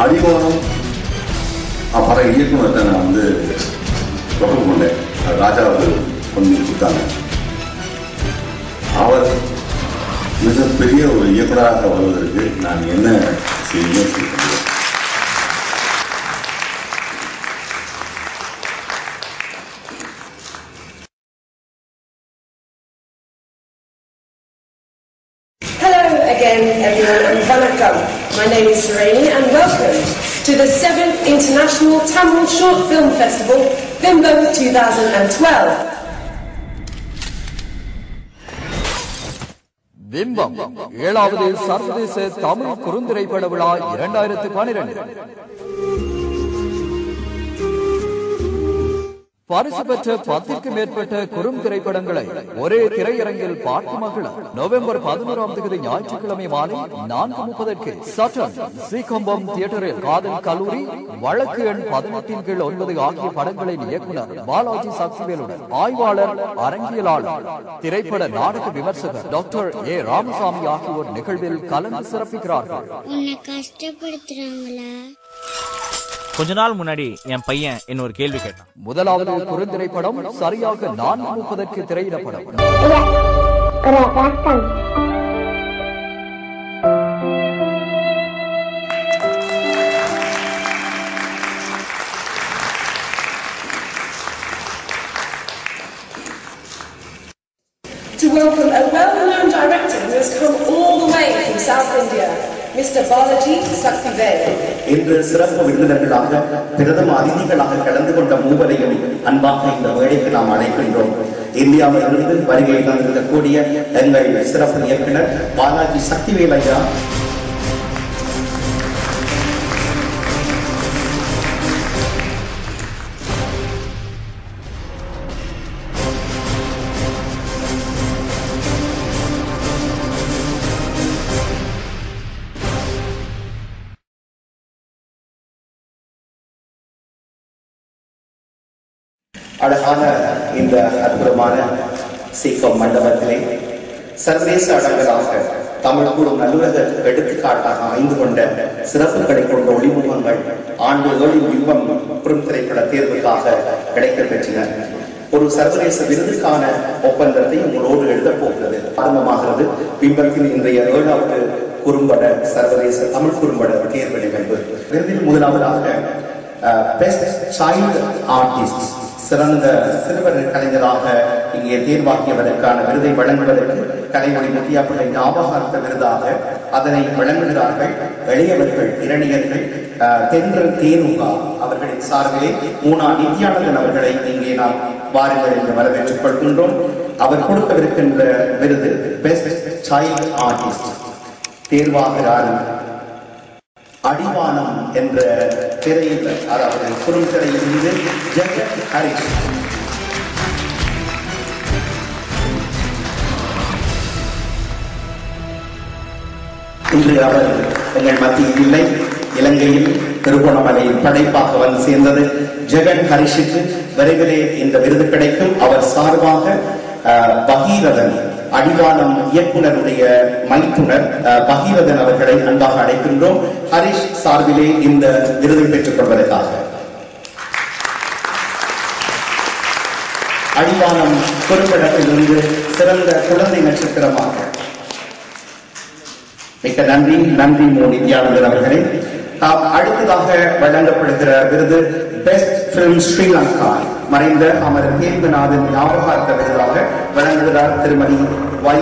அடிவானம் அப்புறம் இயக்குனர்கிட்ட நான் வந்து தொடர்பு கொண்டேன். ராஜா அவர்கள் கொண்டு கொடுத்தாங்க. அவர் மிகப்பெரிய ஒரு இயக்குனராக வருவதற்கு நான் என்ன செய்யணும் சொல்லுங்கள் Hello again, everyone, and welcome. My name is Sereni, and welcome to the 7th International Tamil Short Film Festival, Bimbo 2012. பிம்பம் ஏழாவது சர்வதேச தமிழ் குறுந்திரைப்பட விழா இரண்டாயிரத்து பனிரெண்டு பரிசு பெற்ற பத்திற்கு மேற்பட்ட குறும் திரைப்படங்களை ஒரே திரையரங்கில் பார்த்து மகிழ நவம்பர் பதினோராம் தேதி ஞாயிற்றுக்கிழமை மாலை நான்கு முப்பதற்கு சட்டன் சீகம்பம் தியேட்டரில் காதல் கல்லூரி வழக்கு எண் பதினெட்டின் கீழ் ஒன்பது ஆகிய படங்களின் இயக்குனர் பாலாஜி சக்திவேலுடன் ஆய்வாளர் அரங்கியலாளர் திரைப்பட நாடக விமர்சகர் டாக்டர் ஏ ராமசாமி ஆகியோர் நிகழ்வில் கலந்து சிறப்பிக்கிறார்கள். கஷ்டப்படுத்துறாங்களா? கொஞ்ச நாள் முன்னாடி என் பையன் என்ன ஒரு கேள்வி கேட்டான் முதலாவது குறுந்திரைப்படம் சரியாக நான்கு முப்பதற்கு திரையிடப்படும் To welcome a well-known director who has come all the way from South India, Mr. Balaji Saktivel. இன்று சிறப்பு விருந்தினர்களாக பிரதம அதிதிகளாக கலந்து கொண்ட மூவரையும் அன்பாக இந்த வேலைக்கு நாம் அழைக்கின்றோம். இந்தியாவிலிருந்து வருகை தந்திருக்கக்கூடிய எங்கள் சிறப்பு இயக்குனர் பாலாஜி சக்திவேலையா அழகான இந்த அற்புதமான சீக்கம் மண்டபத்திலே சர்வதேச அடங்கலாக தமிழ் கூறும் நல்லுலக எடுத்துக்காட்டாக அமைந்து கொண்ட சிறப்புகளை கொண்ட ஒளிமுகங்கள் ஆண்டு யுகம் பிம்பம் திரைப்பட தேர்வுக்காக கிடைக்கப் பெற்றனர் ஒரு சர்வதேச விருதுக்கான ஒப்பந்தத்தை உங்களோடு எழுதப் போகிறது. ஆரம்பமாகிறது பிம்பத்தின் இன்றைய ஏழாவது குறும்பட சர்வதேச தமிழ் குறும்பட தேர்வு நிகழ்வு விருதில் முதலாவதாக பெஸ்ட் சைல்டு ஆர்டிஸ்ட் சிறந்த சிறுவர் கலைஞராக இங்கே தேர்வாக்கியவருக்கான விருதை வழங்குவதற்கு கலைமொழி முத்தியாப்பிள்ளை ஞாபகார்த்த விருதாக அதனை வழங்குகிறார்கள் எளியவர்கள் இரணியர்கள் தென்று தென்றல் தேனுகா அவர்களின் சார்பிலே மூனா நித்யானந்தன் அவர்களை இங்கே நாம் வாருங்கள் என்று வரவேற்றுக் கொள்கின்றோம். அவர் கொடுக்கவிருக்கின்ற விருது பெஸ்ட் சைல்ட் ஆர்டிஸ்ட் தேர்வாகிறார் அடிவானம் என்ற திரையில் அதாவது குறுந்திரையில் இருந்து ஜெகத் ஹரிஷ் இன்று அவர் எங்கள் மத்தியில் இல்லை இலங்கையில் திருகோணமலையில் படைப்பாக வந்து சேர்ந்தது. ஜெகன் ஹரிஷுக்கு விரைவிலே இந்த விருது கிடைக்கும். அவர் சார்பாக அஹ், பகீரதன் அடிவானம் இயக்குனருடைய மைத்துனர் அஹ், பகீரதன் அவர்களை அன்பாக அழைக்கின்றோம். ஹரிஷ் சார்பிலே இந்த விருதை பெற்றுக் கொள்வதற்காக. அடிவானம் குறும்படத்திலிருந்து சிறந்த குழந்தை நட்சத்திரமாக. மிக்க நன்றி நன்றி மோ நித்யானந்தன் அவர்களே. அடுத்ததாக வழங்கப்படுகிற விருது பெஸ்ட் பிலிம் ஸ்ரீலங்கா மறைந்த அமர் கேள்விநாதன் ஞாபகார்த்த விருதாக வழங்குகிறார் திருமதி வை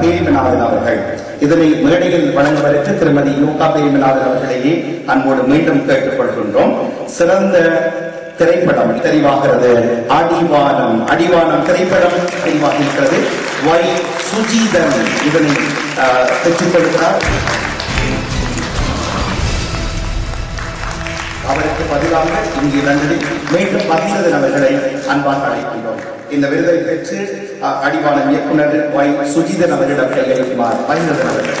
பேரிமநாதன் அவர்கள். இதனை மேடையில் வழங்குவதற்கு திருமதி யோகா பேரிமநாதன் அவர்களையே அன்போடு மீண்டும் கேட்டுக்கொள்கின்றோம். சிறந்த திரைப்படம் தெரிவாகிறது. அடிவானம் அடிவானம் திரைப்படம் தெரிவாகிருக்கிறது வை சுஜீதன் இதனை ஆஹ், பெற்றுக் கொடுக்கிறார் அவருக்கு பதிலாக இங்கு லண்டனில் மீண்டும் பகிரதன் அவர்களை அன்பாக அழைக்கின்றோம். இந்த விருதை பெற்று அஹ், இயக்குனர் வை சுஜிதன் அவரிடம் கையளிக்குமார் பகிரதன் அவர்கள்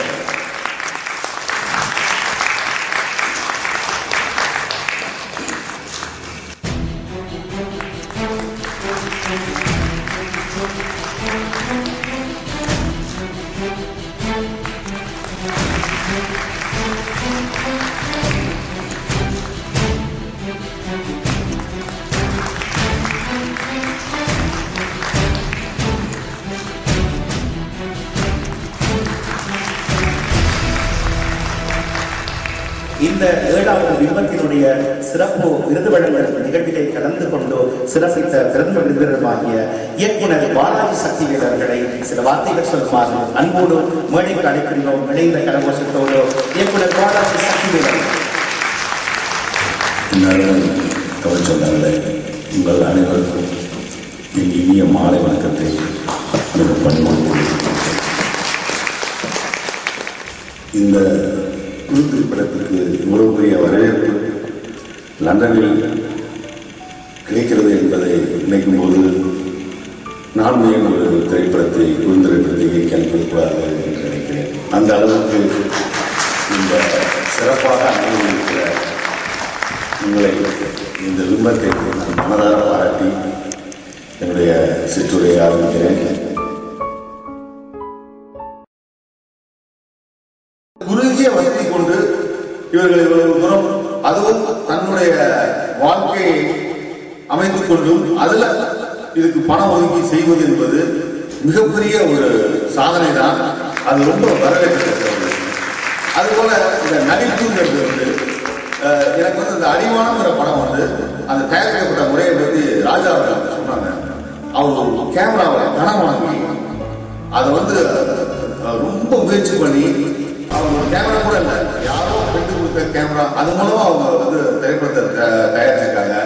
இந்த ஏழாவது பிம்பத்தினுடைய சிறப்பு விருது வழங்கல் நிகழ்விலே கலந்து கொண்டு சிறப்பித்த பிறந்த விருந்தினருமாகிய இயக்குனர் பாலாஜி சக்தி வீரர்களை சில வார்த்தைகள் சொல்லுமாறு அன்போடு மேடைக்கு அழைக்கின்றோம் இணைந்த கரகோஷத்தோடு இயக்குனர் பாலாஜி சக்தி அவர்கள். சொன்னாங்களே உங்கள் அனைவருக்கும் என் இனிய மாலை வணக்கத்தை எனக்கு இந்த குழு படத்திற்கு இவ்வளவு பெரிய வரவேற்பு லண்டனில் கிடைக்கிறது என்பதை நினைக்கும் போது நான் ஏன் ஒரு திரைப்படத்தை குழு கேள்விக்கூடாது என்று நினைக்கிறேன். அந்த அளவுக்கு இந்த சிறப்பாக அனுபவிக்கிற உங்களை இந்த விரும்பத்தை நான் மனதார பாராட்டி என்னுடைய சிற்றுரையை ஆரம்பிக்கிறேன். இவர்கள் இவ்வளவு தூரம் அதுவும் தன்னுடைய வாழ்க்கையை அமைத்துக் கொண்டும் அதுல இதுக்கு பணம் ஒதுக்கி செய்வது என்பது மிகப்பெரிய ஒரு சாதனை தான் அது ரொம்ப வரவேற்கத்தக்கது. அதுபோல இந்த நடிப்புங்கிறது வந்து எனக்கு வந்து இந்த அடிவானங்கிற படம் வந்து அந்த தயாரிக்கப்பட்ட முறையை பற்றி ராஜா அவர்கள் சொன்னாங்க. அவர் ஒரு கேமராவை கனம் வாங்கி அதை வந்து ரொம்ப முயற்சி பண்ணி அவங்க ஒரு கேமரா கூட இல்லை யாரோ கேமரா அது மூலமா அவங்க வந்து திரைப்படத்தை தயாரிச்சிருக்காங்க.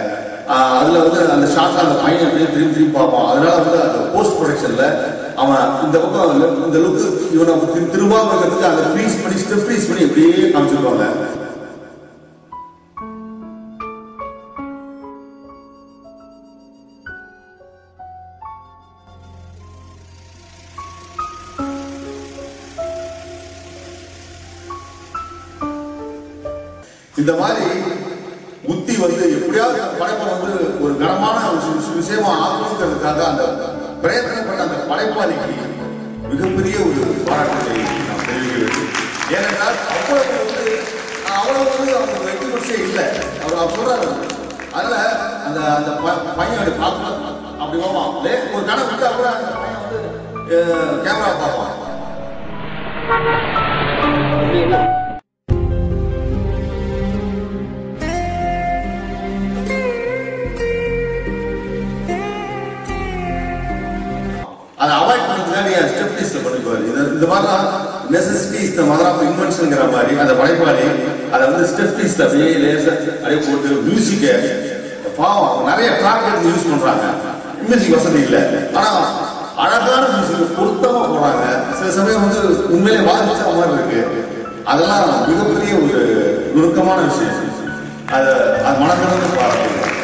அதுல வந்து அந்த ஷார்ட் அந்த பையன் அப்படியே திரும்பி திரும்பி பார்ப்பான். அதனால வந்து அந்த போஸ்ட் ப்ரொடக்ஷன்ல அவன் இந்த பக்கம் இந்த லுக்கு இவனை திரும்ப திரும்பாம அந்த ஃப்ரீஸ் பண்ணி ஸ்டெப் ஃப்ரீஸ் பண்ணி இப்படியே காமிச்சிருப்பாங்க. படைப்பை வந்து ஒரு கனமான ஒரு விஷயமா. ஆக்கணுங்கிறதுக்காக அந்த பிரயத்தனப்பட்ட அந்த படைப்பாளிக்கு மிகப்பெரிய ஒரு பாராட்டுகளை நான் தெரிவிக்க வேண்டும் ஏனென்றால் அவ்வளவு வந்து அவ்வளவு வந்து அவங்க வெற்றி பட்சே இல்லை. அவர் அவர் சொல்றாரு. அதில் அந்த அந்த ப- பையன் அப்படி பார்க்கலாம் அப்படி போவான் ஒரு கணக்கு விட்டா கூட அந்த பையன் வந்து கேமரா பார்ப்பான். பண்ணுறதுக்காக நீ பண்ணிக்குவாரு இந்த மாதிரிலாம் necessity is the mother of இன்வென்ஷன்ங்கிற மாதிரி அந்த படைப்பாளி அதை வந்து ஸ்டெப் அப்படியே லேசர் அப்படியே போட்டு மியூசிக்கை பாவம் நிறைய ட்ராக் எடுத்து யூஸ் பண்றாங்க. மியூசிக் வசதி இல்லை. ஆனா அழகான மியூசிக் பொருத்தமா போறாங்க சில சமயம் வந்து உண்மையிலே வாதிச்ச மாதிரி இருக்கு. அதெல்லாம் மிகப்பெரிய ஒரு நுணுக்கமான விஷயம். அதை அது மனக்கணக்கு பாராட்டு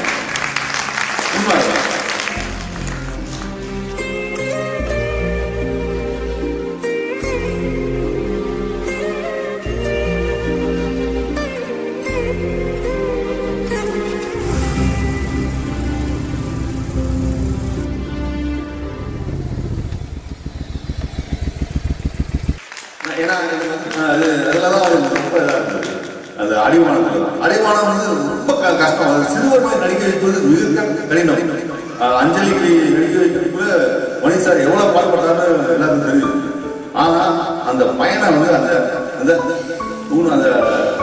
ஏன்னா அது ரொம்ப அந்த அடிமானம் வந்து ரொம்ப க- கஷ்டம். அது சிறுவர்களை நடிக்க வைப்பது மிக கடினம். அஞ்சலிக்கு நடிக்க வைக்கிறதுக்குள்ள மணி சார் எவ்வளவு பாடுபட்டாருன்னு எல்லாருக்கும் தெரியும் ஆனா அந்த பயணம் வந்து அந்த அந்த தூண் அந்த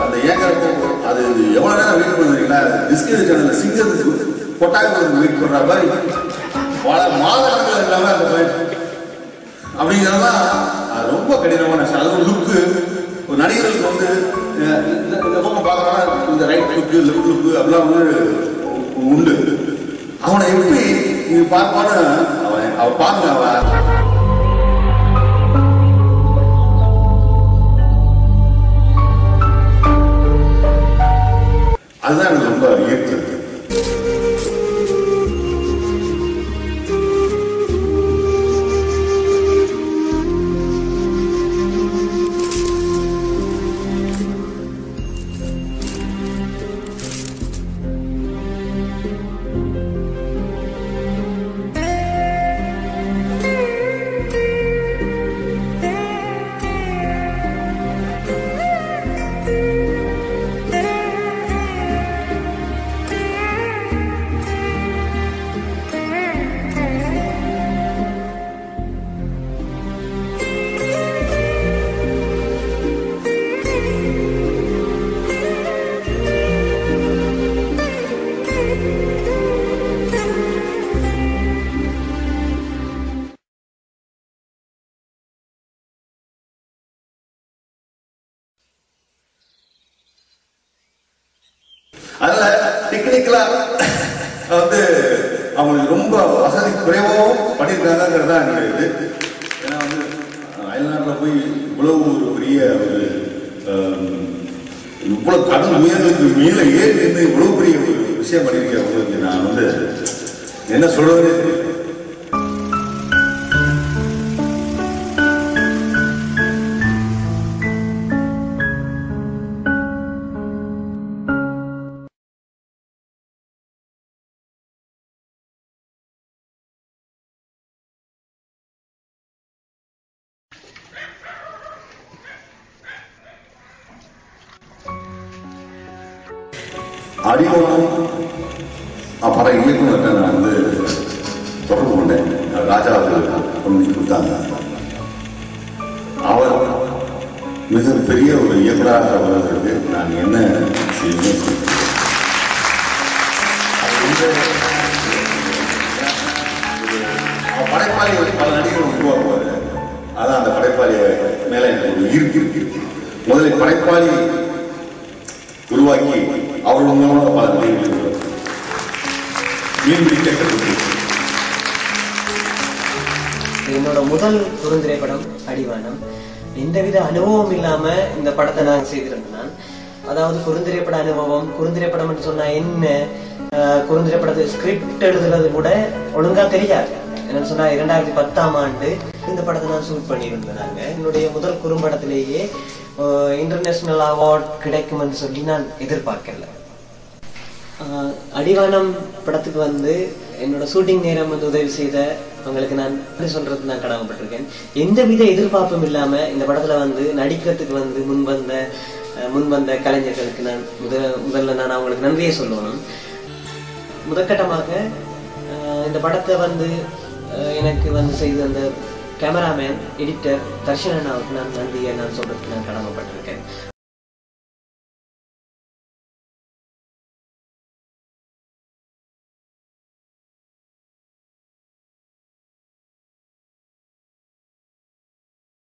அந்த ஏக்கரப்போ அது எவ்வளவு நேரம் வெயிட் பண்ணுறீங்களா டிஸ்கவரி சேனல்ல சிங்கத்துக்கு கொட்டாக்கு வெயிட் பண்ற மாதிரி. பல மாதங்கள் இல்லாம அந்த பையன் அப்படிங்கிறதா ரொம்ப கடினமான விஷயம். அதுவும் லுக்கு ஒரு நடிகர்களுக்கு வந்து இந்த பக்கம் பார்க்கறோம்னா இந்த ரைட் லுக்கு லெஃப்ட் லுக்கு அப்படிலாம் வந்து உண்டு. அவனை எப்படி நீங்க பார்ப்பான்னு அவன் அவ பாருங்க அவன் அதுதான் எனக்கு மேல ஏறி நின்று இவ்வளவு பெரிய விஷயம் பண்ணியிருக்கேன் உங்களுக்கு நான் வந்து என்ன சொல்றதுன்னு அடிகோணம் அடிவானம் படம் நான் வந்து தொடர்பு கொண்டேன். ராஜா கொண்டு கொடுத்தாங்க அவர் மிக பெரிய ஒரு இயக்குநராக வருவதற்கு நான் என்ன செய்யணும் அவர் படைப்பாளி பல நடிகர்கள் உருவாக்குவார். அதான் அந்த படைப்பாளிய மேல எனக்கு ஒரு ஈர்ப்பு இருக்கு. முதலில் படைப்பாளி எந்தவித அனுபவம் இல்லாம இந்த படத்தை நான் செய்திருந்தேன் நான். அதாவது குறுந்திரைப்பட அனுபவம் குறுந்திரைப்படம் சொன்னா என்ன? குறுந்திரைப்படத்தை ஸ்கிரிப்ட் எழுதுறது கூட ஒழுங்கா தெரியாது. என்னன்னு சொன்னா இரண்டாயிரத்தி பத்தாம் ஆண்டு இந்த படத்தை நான் ஷூட் பண்ணியிருந்தேன் நாங்க. என்னுடைய முதல் குறும்படத்திலேயே இன்டர்நேஷனல் அவார்ட் கிடைக்கும்னு சொல்லி நான் எதிர்பார்க்கல. அடிவானம் படத்துக்கு வந்து என்னோட ஷூட்டிங் நேரம் வந்து உதவி செய்த அவங்களுக்கு நான் எப்படி சொல்றது நான் கடமைப்பட்டிருக்கேன். எந்தவித எதிர்பார்ப்பும் இல்லாம இந்த படத்துல வந்து நடிக்கிறதுக்கு வந்து முன் வந்த முன் வந்த கலைஞர்களுக்கு நான் முத முதல்ல நான் அவங்களுக்கு நன்றியை சொல்லணும். முதற்கட்டமாக ஆஹ் இந்த படத்தை வந்து எனக்கு வந்து செய்த அந்த கேமராமேன் எடிட்டர் தர்ஷன் அண்ணாவுக்கு நான் நன்றியை நான் சொல்றதுக்கு நான் கடமைப்பட்டிருக்கேன்.